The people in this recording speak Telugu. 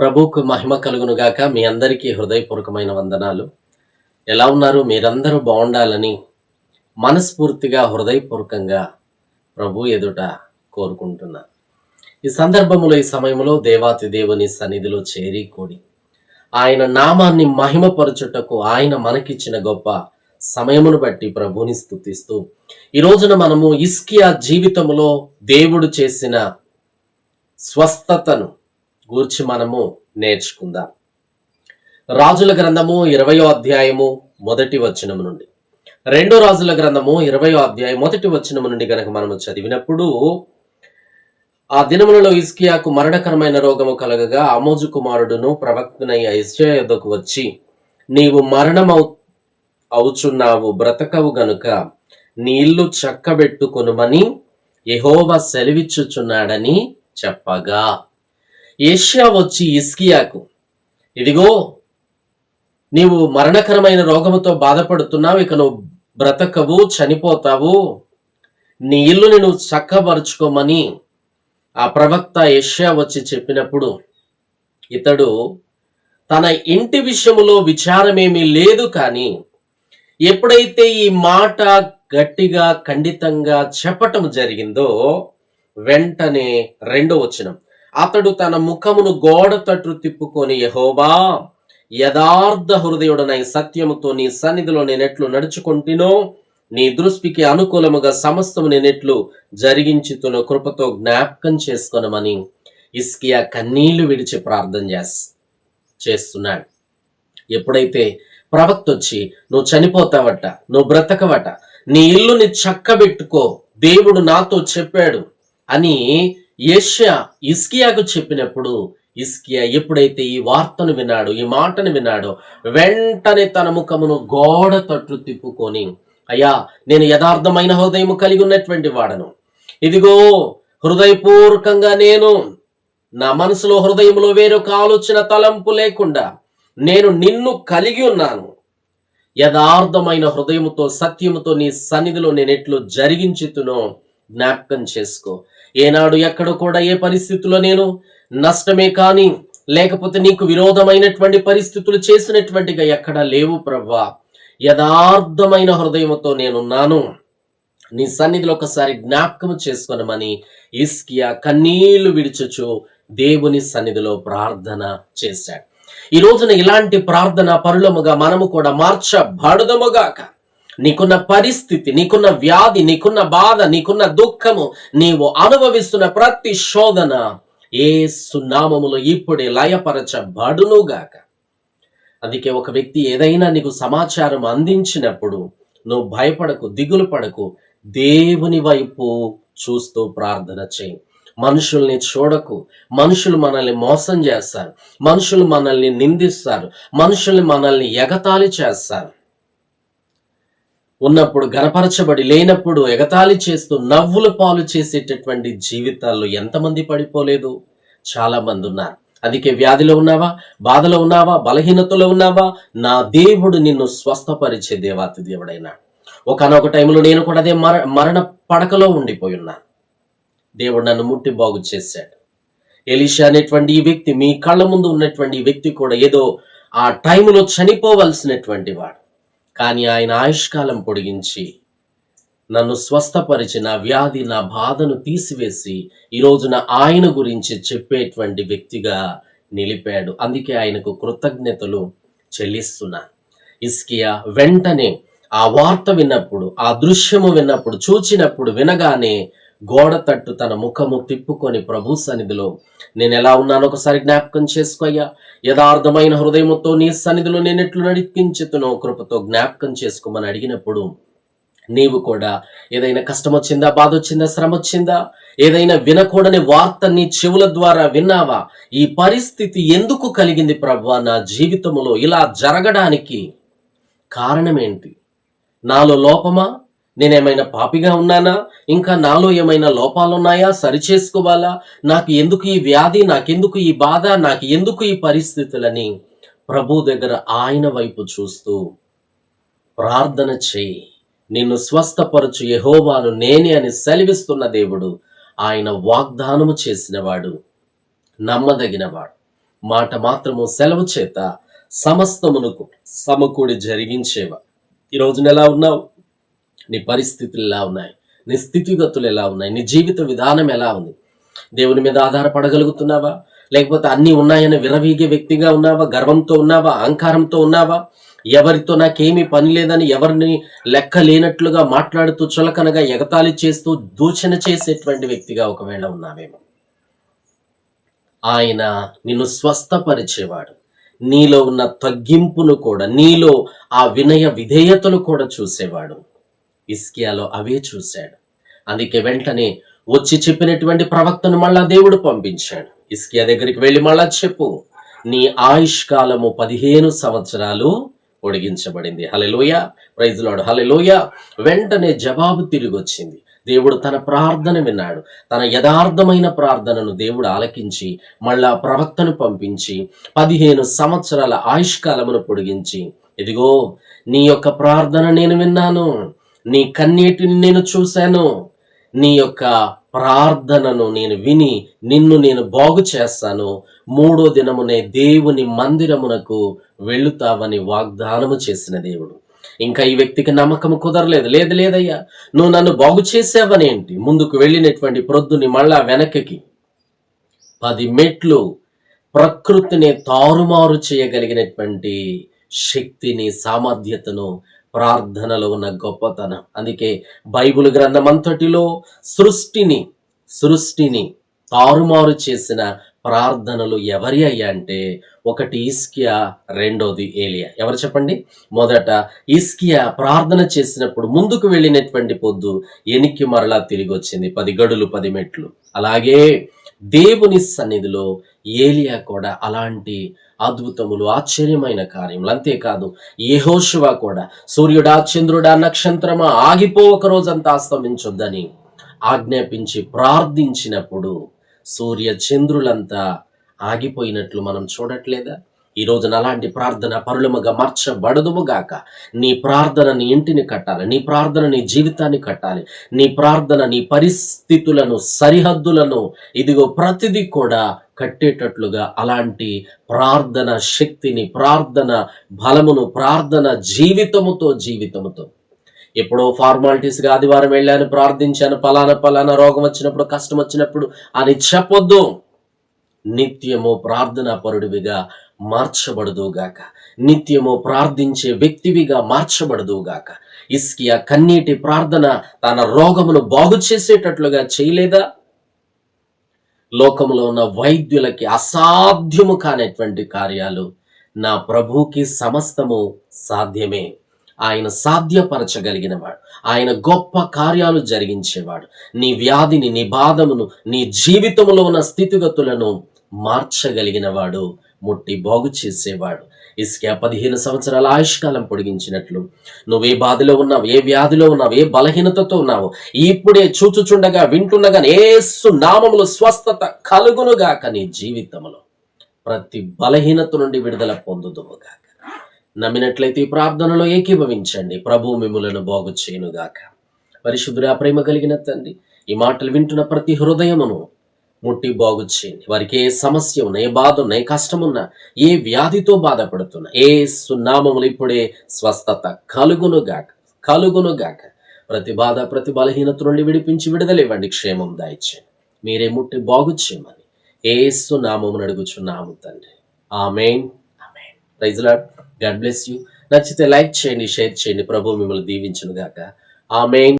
ప్రభుకు మహిమ కలుగును గాక మీ అందరికీ హృదయపూర్వకమైన వందనాలు. ఎలా ఉన్నారు? మీరందరూ బాగుండాలని మనస్ఫూర్తిగా హృదయపూర్వకంగా ప్రభు ఎదుట కోరుకుంటున్నా. ఈ సందర్భంలో ఈ సమయంలో దేవాతి దేవుని సన్నిధిలో చేరి కూడి ఆయన నామాన్ని మహిమపరచుటకు ఆయన మనకిచ్చిన గొప్ప సమయమును బట్టి ప్రభుని స్థుతిస్తూ ఈ రోజున మనము ఇస్కియా జీవితంలో దేవుడు చేసిన స్వస్థతను గూర్చి మనము నేర్చుకుందాం. రాజుల గ్రంథము ఇరవయో అధ్యాయము మొదటి వచనము నుండి. రెండో రాజుల గ్రంథము ఇరవయో అధ్యాయం మొదటి వచనము నుండి గనక మనము చదివినప్పుడు ఆ దినములలో ఇస్కియాకు మరణకరమైన రోగము కలగగా ఆమోజు కుమారుడును ప్రవక్తనయ్య ఇస్యా యొద్దకు వచ్చి నీవు మరణమవు అవుచున్నావు బ్రతకవు గనుక నీళ్ళు చక్కబెట్టుకొనుమని యహోవ సెలవిచ్చుచున్నాడని చెప్పగా. ఏషియా వచ్చి ఇస్కియాకు ఇదిగో నీవు మరణకరమైన రోగముతో బాధపడుతున్నావు ఇక నువ్వు బ్రతకవు చనిపోతావు. నీ ఇల్లుని నువ్వు చక్కబరుచుకోమని ఆ ప్రవక్త ఏషియా వచ్చి చెప్పినప్పుడు ఇతడు తన ఇంటి విషయములో విచారమేమీ లేదు కానీ ఎప్పుడైతే ఈ మాట గట్టిగా ఖండితంగా చెప్పటం జరిగిందో వెంటనే రెండో వచ్చినం అతడు తన ముఖమును గోడ తట్టు తిప్పుకొని యహోబా యథార్థ హృదయుడనై సత్యముతో నీ సన్నిధిలో నేనెట్లు నడుచుకుంటునో నీ దృష్టికి అనుకూలముగా సమస్తము నేనెట్లు జరిగించుతున్న కృపతో జ్ఞాపకం చేసుకొనమని ఇస్కియా కన్నీళ్ళు విడిచి ప్రార్థన చేస్ చేస్తున్నాడు. ఎప్పుడైతే ప్రవక్త వచ్చి నువ్వు చనిపోతావట నువ్వు బ్రతకవట నీ ఇల్లుని చక్కబెట్టుకో దేవుడు నాతో చెప్పాడు అని యెషయా ఇస్కియాకు చెప్పినప్పుడు ఇస్కియా ఎప్పుడైతే ఈ వార్తను విన్నాడు ఈ మాటను విన్నాడో వెంటనే తన ముఖమును గోడ తట్టు తిప్పుకొని అయ్యా నేను యథార్థమైన హృదయము కలిగి ఉన్నటువంటి వాడను. ఇదిగో హృదయపూర్వకంగా నేను నా మనసులో హృదయంలో వేరొక ఆలోచన తలంపు లేకుండా నేను నిన్ను కలిగి ఉన్నాను. యథార్థమైన హృదయముతో సత్యముతో నీ సన్నిధిలో నేను ఎట్లు జరిగించుతునో జ్ఞాపకం చేసుకో. ఏనాడు ఎక్కడ కూడా ఏ పరిస్థితుల్లో నేను నష్టమే కానీ లేకపోతే నీకు విరోధమైనటువంటి పరిస్థితులు చేసినటువంటిగా ఎక్కడా లేవు ప్రభా. యథార్థమైన హృదయముతో నేనున్నాను. నీ సన్నిధిలో ఒకసారి జ్ఞాపకం చేసుకునమని ఇస్కియా కన్నీళ్ళు విడిచుచు దేవుని సన్నిధిలో ప్రార్థన చేశాడు. ఈ రోజున ఇలాంటి ప్రార్థన పరులముగా మనము కూడా మార్చబడదముగాక నీకున్న పరిస్థితి నీకున్న వ్యాధి నీకున్న బాధ నీకున్న దుఃఖము నీవు అనుభవిస్తున్న ప్రతి శోధన ఏ సున్నామములో ఇప్పుడే లయపరచబడునుగాక. అందుకే ఒక వ్యక్తి ఏదైనా నీకు సమాచారం అందించినప్పుడు నువ్వు భయపడకు దిగులు పడకు దేవుని వైపు చూస్తూ ప్రార్థన చేయి. మనుషుల్ని చూడకు మనుషులు మనల్ని మోసం చేస్తారు మనుషులు మనల్ని నిందిస్తారు మనుషులు మనల్ని ఎగతాళి చేస్తారు. ఉన్నప్పుడు గనపరచబడి లేనప్పుడు ఎగతాళి చేస్తూ నవ్వులు పాలు చేసేటటువంటి జీవితాల్లో ఎంతమంది పడిపోలేదు? చాలా మంది ఉన్నారు. అందుకే వ్యాధిలో ఉన్నావా? బాధలో ఉన్నావా? బలహీనతలో ఉన్నావా? నా దేవుడు నిన్ను స్వస్థపరిచే దేవాతి దేవుడైనా. ఒకనొక టైంలో నేను కూడా అదే మర మరణ పడకలో ఉండిపోయి ఉన్నాను. దేవుడు నన్ను ముట్టి బాగు చేశాడు. ఎలిషా అనేటువంటి ఈ వ్యక్తి మీ కళ్ళ ముందు ఉన్నటువంటి ఈ వ్యక్తి కూడా ఏదో ఆ టైంలో చనిపోవలసినటువంటి వాడు. కానీ ఆయన ఆయుష్కాలం పొడిగించి నన్ను స్వస్థపరిచి నా వ్యాధి నా బాధను తీసివేసి ఈ రోజున ఆయన గురించి చెప్పేటువంటి వ్యక్తిగా నిలిపాడు. అందుకే ఆయనకు కృతజ్ఞతలు చెల్లిస్తున్నా. ఇస్కియా వెంటనే ఆ వార్త విన్నప్పుడు ఆ దృశ్యము విన్నప్పుడు చూచినప్పుడు వినగానే గోడ తట్టు తన ముఖము తిప్పుకొని ప్రభు సన్నిధిలో నేను ఎలా ఉన్నానో ఒకసారి జ్ఞాపకం చేసుకోయ్యా యథార్థమైన హృదయముతో నీ సన్నిధిలో నేను ఎట్లు నడిపించుతునో కృపతో జ్ఞాపకం చేసుకోమని అడిగినప్పుడు నీవు కూడా ఏదైనా కష్టం వచ్చిందా బాధ వచ్చిందా శ్రమ వచ్చిందా ఏదైనా వినకూడని వార్త నీ చెవుల ద్వారా విన్నావా? ఈ పరిస్థితి ఎందుకు కలిగింది ప్రభు నా జీవితంలో ఇలా జరగడానికి కారణమేంటి? నాలో లోపమా? నేనేమైనా పాపిగా ఉన్నానా? ఇంకా నాలో ఏమైనా లోపాలున్నాయా? సరిచేసుకోవాలా? నాకు ఎందుకు ఈ వ్యాధి? నాకెందుకు ఈ బాధ? నాకు ఎందుకు ఈ పరిస్థితులని? ప్రభు దగ్గర ఆయన వైపు చూస్తూ ప్రార్థన చేయి. నిన్ను స్వస్థపరచు యహోవాను నేనే అని సెలవిస్తున్న దేవుడు. ఆయన వాగ్దానము చేసినవాడు నమ్మదగినవాడు. మాట మాత్రము సెలవు చేత సమస్తమునకు సమకూడి జరిగించేవా ఈ రోజున ఎలా ఉన్నావు? నీ పరిస్థితులు ఎలా ఉన్నాయి? నీ స్థితిగతులు ఎలా ఉన్నాయి? నీ జీవిత విధానం ఎలా ఉంది? దేవుని మీద ఆధారపడగలుగుతున్నావా? లేకపోతే అన్నీ ఉన్నాయని విరవీగే వ్యక్తిగా ఉన్నావా? గర్వంతో ఉన్నావా? అహంకారంతో ఉన్నావా? ఎవరితో నాకేమీ పని లేదని ఎవరిని లెక్క లేనట్లుగా మాట్లాడుతూ చులకనగా ఎగతాళి చేస్తూ దూషణ చేసేటువంటి వ్యక్తిగా ఒకవేళ ఉన్నావేమో. ఆయన నిన్ను స్వస్థపరిచేవాడు. నీలో ఉన్న తగ్గింపును కూడా నీలో ఆ వినయ విధేయతను కూడా చూసేవాడు. ఇస్కియాలో అవే చూశాడు. అందుకే వెంటనే వచ్చి చెప్పినటువంటి ప్రవక్తను మళ్ళా దేవుడు పంపించాడు. ఇస్కియా దగ్గరికి వెళ్ళి మళ్ళా చెప్పు నీ ఆయుష్ కాలము పదిహేను సంవత్సరాలు పొడిగించబడింది హలెలోయ ప్రైజ్ లాడు హలెలోయ వెంటనే జవాబు తిరిగి వచ్చింది. దేవుడు తన ప్రార్థన విన్నాడు. తన యథార్థమైన ప్రార్థనను దేవుడు ఆలకించి మళ్ళా ప్రవక్తను పంపించి పదిహేను సంవత్సరాల ఆయుష్కాలమును పొడిగించి ఇదిగో నీ యొక్క ప్రార్థన నేను విన్నాను. నీ కన్నీటిని నేను చూశాను. నీ యొక్క ప్రార్థనను నేను విని నిన్ను నేను బాగు చేస్తాను. మూడో దినమునే దేవుని మందిరమునకు వెళుతావని వాగ్దానము చేసిన దేవుడు. ఇంకా ఈ వ్యక్తికి నమ్మకం కుదరలేదు. లేదు లేదయ్యా. నువ్వు నన్ను బాగు చేసావనేంటి ముందుకు వెళ్ళినటువంటి ప్రొద్దుని మళ్ళా వెనకకి. పది మెట్లు ప్రకృతిని తారుమారు చేయగలిగినటువంటి శక్తిని సామర్థ్యతను ప్రార్థనలో ఉన్న గొప్పతనం. అందుకే బైబిల్ గ్రంథమంతటిలో సృష్టిని సృష్టిని తారుమారు చేసిన ప్రార్థనలు ఎవరి అయ్యా అంటే ఒకటి ఇస్కియా రెండోది ఏలియా. ఎవరు చెప్పండి? మొదట ఇస్కియా ప్రార్థన చేసినప్పుడు ముందుకు వెళ్ళినటువంటి పొద్దు ఎనికి మరలా తిరిగి వచ్చింది పది గడులు పది మెట్లు. అలాగే దేవుని సన్నిధిలో ఏలియా కూడా అలాంటి అద్భుతములు ఆశ్చర్యమైన కార్యములు. అంతేకాదు యహోశివ కూడా సూర్యుడా చంద్రుడా నక్షత్రమా ఆగిపో ఒక రోజంతా అస్తమించొద్దని ఆజ్ఞాపించి ప్రార్థించినప్పుడు సూర్య చంద్రులంతా ఆగిపోయినట్లు మనం చూడట్లేదా? ఈ రోజున అలాంటి ప్రార్థన పరులముగా మార్చబడదుము గాక. నీ ప్రార్థన నీ ఇంటిని కట్టాలి నీ ప్రార్థన నీ జీవితాన్ని కట్టాలి నీ ప్రార్థన నీ పరిస్థితులను సరిహద్దులను ఇదిగో ప్రతిదీ కూడా కట్టేటట్లుగా అలాంటి ప్రార్థన శక్తిని ప్రార్థన బలమును ప్రార్థన జీవితముతో జీవితముతో. ఎప్పుడో ఫార్మాలిటీస్గా ఆదివారం వెళ్ళాను ప్రార్థించాను పలానా పలానా రోగం వచ్చినప్పుడు కష్టం వచ్చినప్పుడు అని చెప్పొద్దు. నిత్యము ప్రార్థనా పరుడివిగా మార్చబడదుగాక. నిత్యము ప్రార్థించే వ్యక్తివిగా మార్చబడదుగాక. ఇస్కియా కన్నీటి ప్రార్థన తన రోగమును బాగు చేసేటట్లుగా చేయలేదా? లోకంలో ఉన్న వైద్యులకి అసాధ్యము కానటువంటి కార్యాలు నా ప్రభువుకి సమస్తము సాధ్యమే. ఆయన సాధ్యపరచగలిగినవాడు. ఆయన గొప్ప కార్యాలు జరిగించేవాడు. నీ వ్యాధిని నీ బాధమును నీ జీవితంలో ఉన్న స్థితిగతులను మార్చగలిగినవాడు ముట్టి బాగు చేసేవాడు. ఇసుక పదిహేను సంవత్సరాల ఆయుష్కాలం పొడిగించినట్లు. నువ్వు ఏ బాధలో ఉన్నావు? ఏ వ్యాధిలో ఉన్నావు? ఏ బలహీనతతో ఉన్నావు? ఇప్పుడే చూచుచుండగా వింటుండగా ఏసు నామములు స్వస్థత కలుగునుగాక నీ జీవితంలో ప్రతి బలహీనత నుండి విడుదల పొందుదువుగాక. నమ్మినట్లయితే ఈ ప్రార్థనలో ఏకీభవించండి. ప్రభు మిములను బాగు చేయనుగాక. పరిశుద్ధురా ప్రేమ కలిగిన తండ్రి ఈ మాటలు వింటున్న ప్రతి హృదయమును ముట్టి బాగు చేయండి వారికి ఏ సమస్య ఉన్నా ఏ బాధ ఉన్నా ఏ కష్టం ఉన్నా ఏ వ్యాధితో బాధపడుతున్నా ఏ సున్నామములు ఇప్పుడే స్వస్థత కలుగునుగాక కలుగునుగాక. ప్రతి బాధ ప్రతి బలహీనత నుండి విడిపించి విడుదలివ్వండి క్షేమం దాయిచ్చండి మీరే ముట్టి బాగు చేయమని ఏ సున్నామమును అడుగుచున్నాము తండ్రి. Amen. Amen. Praise lord. God bless you. నచ్చితే లైక్ చేయండి షేర్ చేయండి. ప్రభు మిమ్మల్ని దీవించును గాక ఆమెన్.